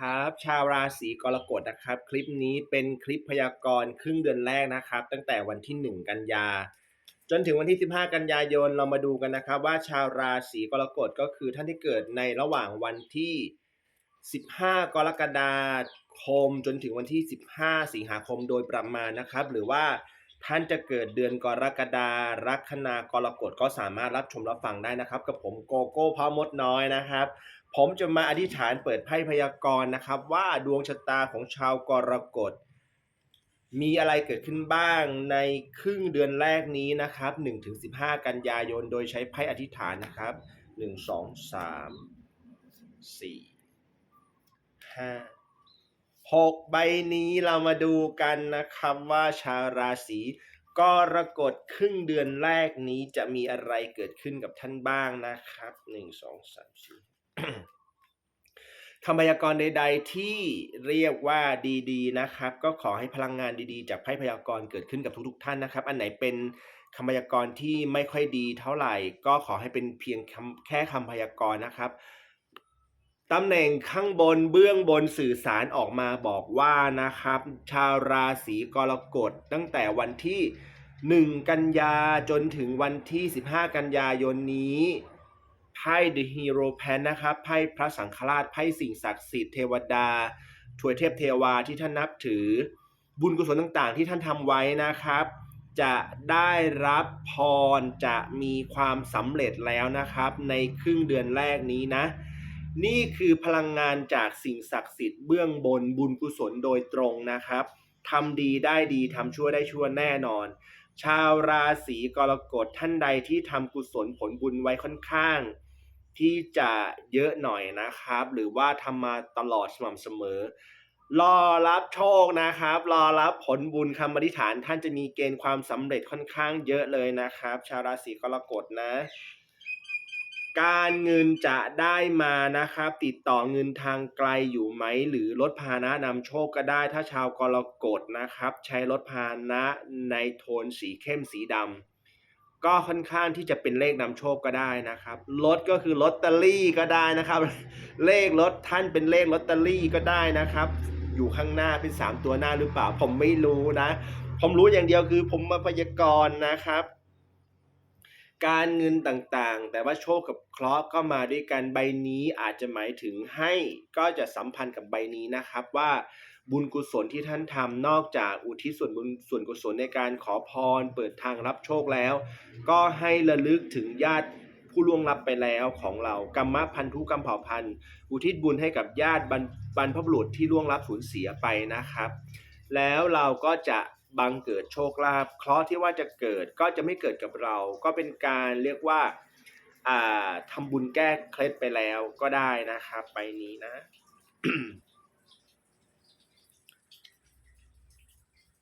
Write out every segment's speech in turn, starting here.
ครับ ชาวราศีกรกฎนะครับ คลิปนี้เป็นคลิปพยากรณ์ครึ่งเดือนแรกนะครับ ตั้งแต่วันที่ 1 กันยา จนถึงวันที่ 15 กันยายนเรามาดูกันนะครับ ว่าชาวราศีกรกฎก็คือท่านที่เกิดในระหว่างวันที่ 15 กรกฎาคม จนถึงวันที่ 15 สิงหาคมโดยประมาณนะครับ หรือว่าท่านจะเกิดเดือนกรกฎาลัคนากรกฎก็สามารถรับชมรับฟังได้นะครับ กับผมโกโก้พ่อมดน้อยนะครับ ผมจะมาอธิษฐานเปิดไพ่พยากรณ์นะครับ ว่าดวงชะตาของชาวกรกฎมีอะไรเกิดขึ้นบ้างในครึ่งเดือนแรกนี้นะครับ1-15 กันยายน โดยใช้ไพ่อธิษฐานนะครับ 1 2 3 4 5 6 ใบนี้เรามาดูกันนะครับว่าชาวราศีกรกฎครึ่งเดือนแรกนี้จะมีอะไรเกิดขึ้นกับท่านบ้างนะครับ 1 2 3 4 คำพยากรณ์ใด ๆ ที่เรียกว่าดีๆนะครับ ก็ขอให้พลังงานดีๆ จากไพ่พยากรณ์เกิดขึ้นกับทุก ๆ ท่านนะครับ อันไหนเป็นคำพยากรณ์ที่ไม่ค่อยดีเท่าไหร่ ก็ขอให้เป็นเพียงคแค่คำพยากรณ์นะครับตำแหน่งข้างบนเบื้องบนสื่อสารออกมาบอกว่านะครับ ชาวราศีกรกฎตั้งแต่วันที่ 1 กันยาจนถึงวันที่ 15 กันยายนนี้ ไพ่ The Hero Pen นะครับไพ่พระสังฆราชไพ่สิ่งศักดิ์สิทธิ์เทวดาถวยเทพเทวาที่ท่านนับถือ บุญกุศลต่างๆ ที่ท่านทำไว้นะครับ จะได้รับพรจะมีความสำเร็จแล้วนะครับ ในครึ่งเดือนแรกนี้นะ นี่คือพลังงานจากสิ่งศักดิ์สิทธิ์เบื้องบนบุญกุศลโดยตรงนะครับทำดีได้ดีทำชั่วได้ชั่วแน่นอน ชาวราศีกรกฎท่านใดที่ทำกุศลผลบุญไว้ค่อนข้าง ที่จะเยอะหน่อยนะครับ หรือว่าทำมาตลอดสม่ำเสมอ รอรับโชคนะครับ รอรับผลบุญคำอธิษฐานท่านจะมีเกณฑ์ความสำเร็จค่อนข้างเยอะเลยนะครับ ชาวราศีกรกฎนะ การเงินจะได้มานะครับ ติดต่อเงินทางไกลอยู่ไหม หรือรถพาหนะนำโชคก็ได้ ถ้าชาวกรกฎนะครับ ใช้รถพาหนะในโทนสีเข้มสีดำ ก็ค่อนข้างที่จะเป็นเลขนำโชคก็ได้นะครับรถก็คือลอตเตอรี่ก็ได้นะครับ เลขรถท่านเป็นเลขลอตเตอรี่ก็ได้นะครับ อยู่ข้างหน้าเป็นสามตัวหน้าหรือเปล่า ผมไม่รู้นะ ผมรู้อย่างเดียวคือผมมาพยากรณ์นะครับ การเงินต่างๆ แต่ว่าโชคกับเคราะห์ก็มาด้วยกันใบนี้อาจจะหมายถึงให้ก็จะสัมพันธ์กับใบนี้นะครับว่า บุญกุศลที่ท่านทำนอกจากอุทิศส่วนบุญส่วนกุศลในการขอพร เปิดทางรับโชคแล้ว ก็ให้ระลึกถึงญาติผู้ล่วงลับไปแล้วของเรากรรมพันธุกรรมเผ่าพันธุ์อุทิศบุญให้กับญาติบรรพบุรุษที่ล่วงลับสูญเสียไปนะครับ แล้วเราก็จะบังเกิดโชคลาภเคราะห์ที่ว่าจะเกิดก็จะไม่เกิดกับเรา ก็เป็นการเรียกว่าอ่าทำบุญแก้เคล็ดไปแล้วก็ได้นะครับ ไปนี้นะ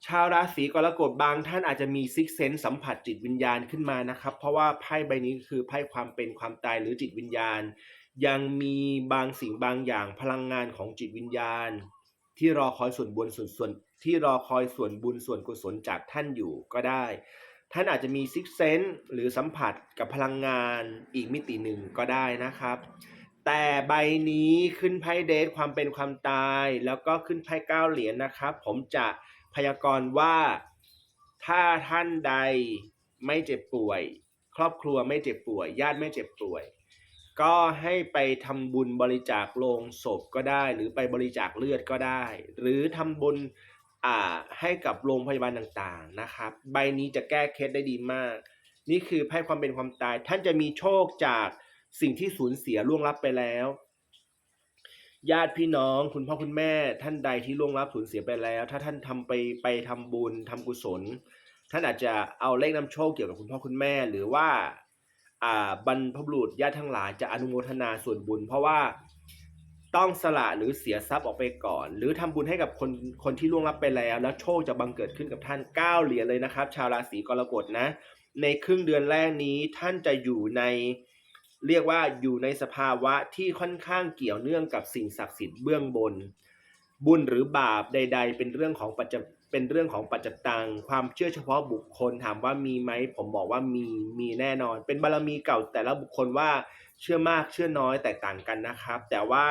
ชาวราศีกรกฎบางท่านอาจจะมีซิกเซนสัมผัสจิตวิญญาณขึ้นมานะครับ เพราะว่าไพ่ใบนี้คือไพ่ความเป็นความตายหรือจิตวิญญาณ ยังมีบางสิ่งบางอย่างพลังงานของจิตวิญญาณ ที่รอคอยส่วนบุญส่วนส่วนที่รอคอยส่วนบุญส่วนกุศลจากท่านอยู่ก็ได้ ท่านอาจจะมีซิกเซนหรือสัมผัสกับพลังงานอีกมิติหนึ่งก็ได้นะครับ แต่ใบนี้ขึ้นไพ่เดทความเป็นความตาย แล้วก็ขึ้นไพ่เก้าเหรียญนะครับ ผมจะ พยากรณ์ว่าถ้าท่านใดไม่เจ็บป่วย ครอบครัวไม่เจ็บป่วย ญาติไม่เจ็บป่วย ก็ให้ไปทำบุญบริจาคโลงศพก็ได้ หรือไปบริจาคเลือดก็ได้ หรือทำบุญอ่าให้กับโรงพยาบาลต่างๆนะครับ ใบนี้จะแก้เคล็ดได้ดีมาก นี่คือไพ่ความเป็นความตาย ท่านจะมีโชคจากสิ่งที่สูญเสียล่วงลับไปแล้ว ญาติพี่น้องคุณพ่อคุณแม่ท่านใดที่ล่วงลับสูญเสียไปแล้ว ถ้าท่านทำไปไปทำบุญทำกุศล ท่านอาจจะเอาเลขนำโชคเกี่ยวกับคุณพ่อคุณแม่ หรือว่าอ่าบรรพบุรุษญาติทั้งหลายจะอนุโมทนาส่วนบุญ เพราะว่าต้องสละหรือเสียทรัพย์ออกไปก่อน หรือทำบุญให้กับคนคนที่ล่วงลับไปแล้ว แล้วโชคจะบังเกิดขึ้นกับท่านเก้าเหรียญเลยนะครับ ชาวราศีกรกฎนะ ในครึ่งเดือนแรกนี้ท่านจะอยู่ใน เรียกว่าอยู่ในสภาวะที่ค่อนข้างเกี่ยวเนื่องกับสิ่งศักดิ์สิทธิ์เบื้องบน บุญหรือบาปใด ๆ เป็นเรื่องของปัจจเป็นเรื่องของปัจจตังความเชื่อเฉพาะบุคคลถามว่ามีไหมผมบอกว่ามีมีแน่นอน เป็นบารมีเก่าแต่ละบุคคลว่าเชื่อมากเชื่อน้อยแตกต่างกันนะครับ แต่ว่า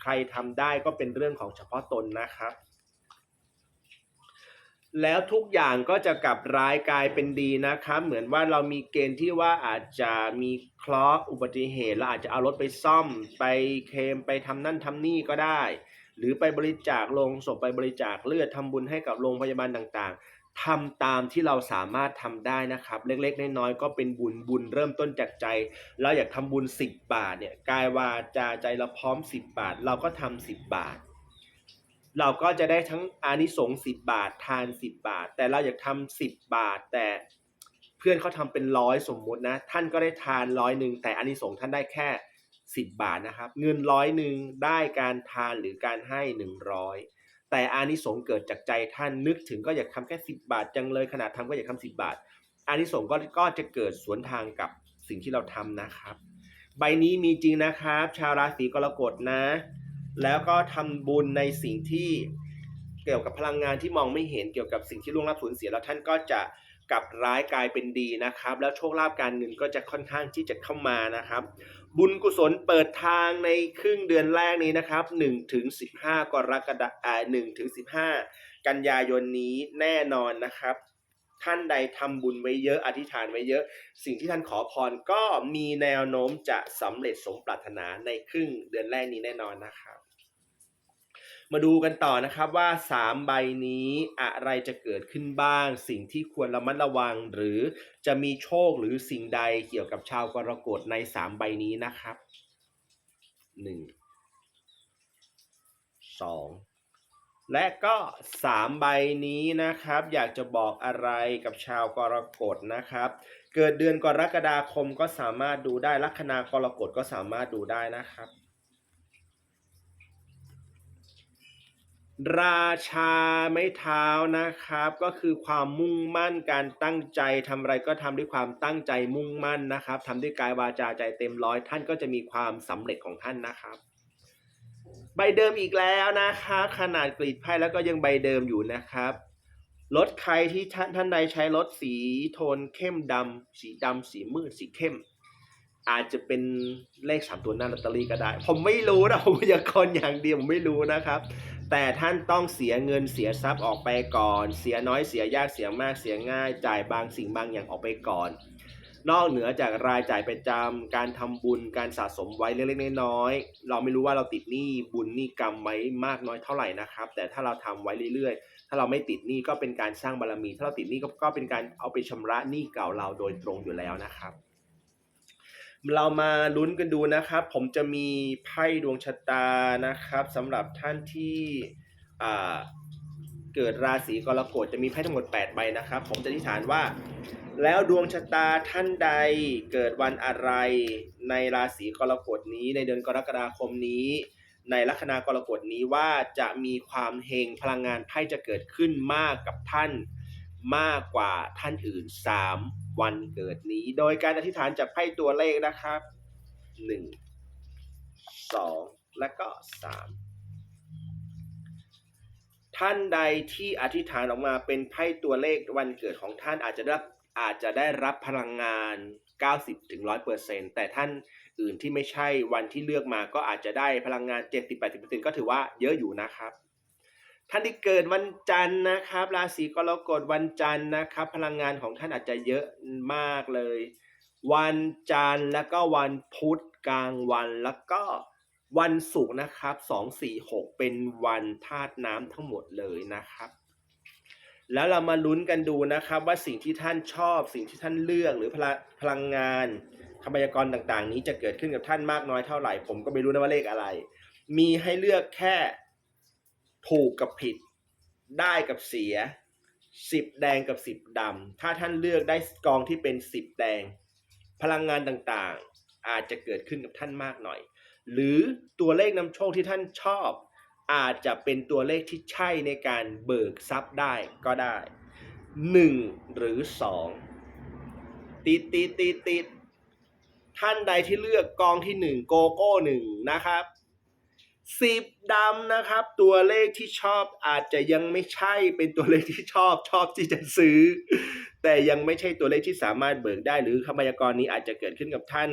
ใครทำได้ก็เป็นเรื่องของเฉพาะตนนะครับ แล้วทุกอย่างก็จะกลับร้ายกลายเป็นดีนะครับ เหมือนว่าเรามีเกณฑ์ที่ว่าอาจจะมีเคราะห์อุบัติเหตุเราอาจจะเอารถไปซ่อม ไปเคลมไปทำนั่นทำนี่ก็ได้ หรือไปบริจาคลงศพไปบริจาคเลือดทำบุญให้กับโรงพยาบาลต่างๆทำตามที่เราสามารถทำได้นะครับ เล็กๆน้อยๆก็เป็นบุญบุญเริ่มต้นจากใจ เราอยากทำบุญ 10 บาทเนี่ยกายวาจาใจเราพร้อม 10 บาท เราก็ทำ10 บาท เราก็จะได้ทั้งอานิสงส์10บบาททาน10บบาท แต่เราอยากทำ10บบาท แต่เพื่อนเขาทำเป็นร้อยสมมุตินะ ท่านก็ได้ทานร้อยหนึ่งแต่อานิสงส์ท่านได้แค่10บบาทนะครับ เงินร้อยหนึ่งได้การทานหรือการให้100แต่อานิสงส์เกิดจากใจท่านนึกถึงก็อยากทำแค่10บบาทจังเลยขนาดทำก็อยากทำ10บาท อานิสงส์ก็ก็จะเกิดสวนทางกับสิ่งที่เราทำนะครับ ใบนี้มีจริงนะครับ ชาวราศีกรกฎนะ แล้วก็ทำบุญในสิ่งที่เกี่ยวกับพลังงานที่มองไม่เห็นเกี่ยวกับสิ่งที่ล่วงลับสูญเสียแล้วท่านก็จะกลับร้ายกลายเป็นดีนะครับ แล้วโชคลาภการเงินก็จะค่อนข้างที่จะเข้ามานะครับ บุญกุศลเปิดทางในครึ่งเดือนแรกนี้นะครับ1ถึง15 กรกฎาคมอ่า1ถึง15 กันยายนนี้แน่นอนนะครับ ท่านใดทำบุญไว้เยอะอธิษฐานไว้เยอะ สิ่งที่ท่านขอพรก็มีแนวโน้มจะสำเร็จสมปรารถนาในครึ่งเดือนแรกนี้แน่นอนนะครับ มาดูกันต่อนะครับว่า 3 ใบนี้อะไรจะเกิดขึ้นบ้าง สิ่งที่ควรระมัดระวัง หรือจะมีโชคหรือสิ่งใดเกี่ยวกับชาวกรกฎใน 3 ใบนี้นะครับ 1 2 และก็ 3 ใบนี้นะครับ อยากจะบอกอะไรกับชาวกรกฎนะครับ เกิดเดือนกรกฎาคมก็สามารถดูได้ลัคนากรกฎก็สามารถดูได้นะครับ ราชาไม้เท้านะครับ ก็คือความมุ่งมั่นการตั้งใจทำอะไรก็ทำด้วยความตั้งใจมุ่งมั่นนะครับทำด้วยกายวาจาใจเต็มร้อยท่านก็จะมีความสำเร็จของท่านนะครับ ใบเดิมอีกแล้วนะครับขนาดกรีดไพ่แล้วก็ยังใบเดิมอยู่นะครับรถใครที่ท่านท่านใดใช้รถสีโทนเข้มดำสีดำสีมืดสีเข้ม อาจจะเป็นเลขสามตัวหน้าลอตเตอรี่ก็ได้ ผมไม่รู้นะผมพยากรณ์อย่างเดียวผมไม่รู้นะครับ แต่ท่านต้องเสียเงินเสียทรัพย์ออกไปก่อน เสียน้อยเสียยากเสียมากเสียง่าย จ่ายบางสิ่งบางอย่างออกไปก่อน นอกเหนือจากรายจ่ายประจำการทำบุญการสะสมไว้เล็กๆน้อยๆเราไม่รู้ว่าเราติดหนี้บุญหนี้กรรมไว้มากน้อยเท่าไหร่นะครับ แต่ถ้าเราทำไว้เรื่อยๆ ถ้าเราไม่ติดหนี้ก็เป็นการสร้างบารมี ถ้าเราติดหนี้ก็ก็เป็นการเอาไปชำระหนี้เก่าเราโดยตรงอยู่แล้วนะครับ เรามาลุ้นกันดูนะครับ ผมจะมีไพ่ดวงชะตานะครับสำหรับท่านที่อ่า เกิดราศีกรกฎจะมีไพ่ทั้งหมด 8 ใบนะครับ ผมจะอธิษฐานว่า แล้วดวงชะตาท่านใดเกิดวันอะไร ในราศีกรกฎนี้ ในเดือนกรกฎาคมนี้ ในลัคนากรกฎนี้ว่าจะมีความเฮงพลังงานไพ่จะเกิดขึ้นมากกับท่าน มากกว่าท่านอื่น 3 วันเกิดนี้ โดยการอธิษฐานจากไพ่ตัวเลขนะครับ 1 2 และก็ 3 ท่านใดที่อธิษฐานออกมาเป็นไพ่ตัวเลขวันเกิดของท่านอาจจะได้รับอาจจะได้รับพลังงาน 90ถึง100%แต่ท่านอื่นที่ไม่ใช่วันที่เลือกมาก็อาจจะได้พลังงาน 70-80%ก็ถือว่าเยอะอยู่นะครับ ท่านที่เกิดวันจันทร์นะครับราศีกรกฎวันจันทร์นะครับ พลังงานของท่านอาจจะเยอะมากเลย วันจันทร์แล้วก็วันพุธกลางวันแล้วก็ วันศุกร์นะครับสองสี่หกเป็นวันธาตุน้ำทั้งหมดเลยนะครับ แล้วเรามาลุ้นกันดูนะครับ ว่าสิ่งที่ท่านชอบ สิ่งที่ท่านเลือกหรือพลังพลังงานคำพยากรณ์ต่างๆ นี้จะเกิดขึ้นกับท่านมากน้อยเท่าไหร่ ผมก็ไม่รู้นะว่าเลขอะไร มีให้เลือกแค่ถูกกับผิด ได้กับเสียสิบแดงกับสิบดำ ถ้าท่านเลือกได้กองที่เป็นสิบแดง พลังงานต่างๆ อาจจะเกิดขึ้นกับท่านมากหน่อย หรือตัวเลขนำโชคที่ท่านชอบ อาจจะเป็นตัวเลขที่ใช่ในการเบิกทรัพย์ได้ก็ได้หนึ่งหรือสองติดติดติดติดท่านใดที่เลือกกองที่หนึ่งโกโก้หนึ่งนะครับ สิบดำนะครับ ตัวเลขที่ชอบอาจจะยังไม่ใช่เป็นตัวเลขที่ชอบชอบที่จะซื้อ แต่ยังไม่ใช่ตัวเลขที่สามารถเบิกได้ หรือคำพยากรณ์นี้อาจจะเกิดขึ้นกับท่าน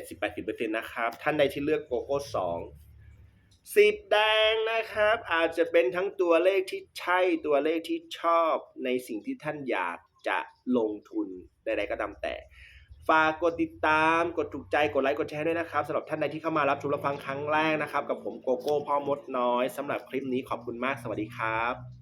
70-80%นะครับ ท่านใดที่เลือกโกโก้สองสิบแดงนะครับ อาจจะเป็นทั้งตัวเลขที่ใช่ตัวเลขที่ชอบในสิ่งที่ท่านอยากจะลงทุนใดๆก็ตามแต่ ฝากกดติดตาม กดถูกใจ กดไลค์ กดแชร์ด้วยนะครับสำหรับท่านใดที่เข้ามารับชมรับฟังครั้งแรกนะครับ กับผมโกโก้พ่อมดน้อยสำหรับคลิปนี้ขอบคุณมาก สวัสดีครับ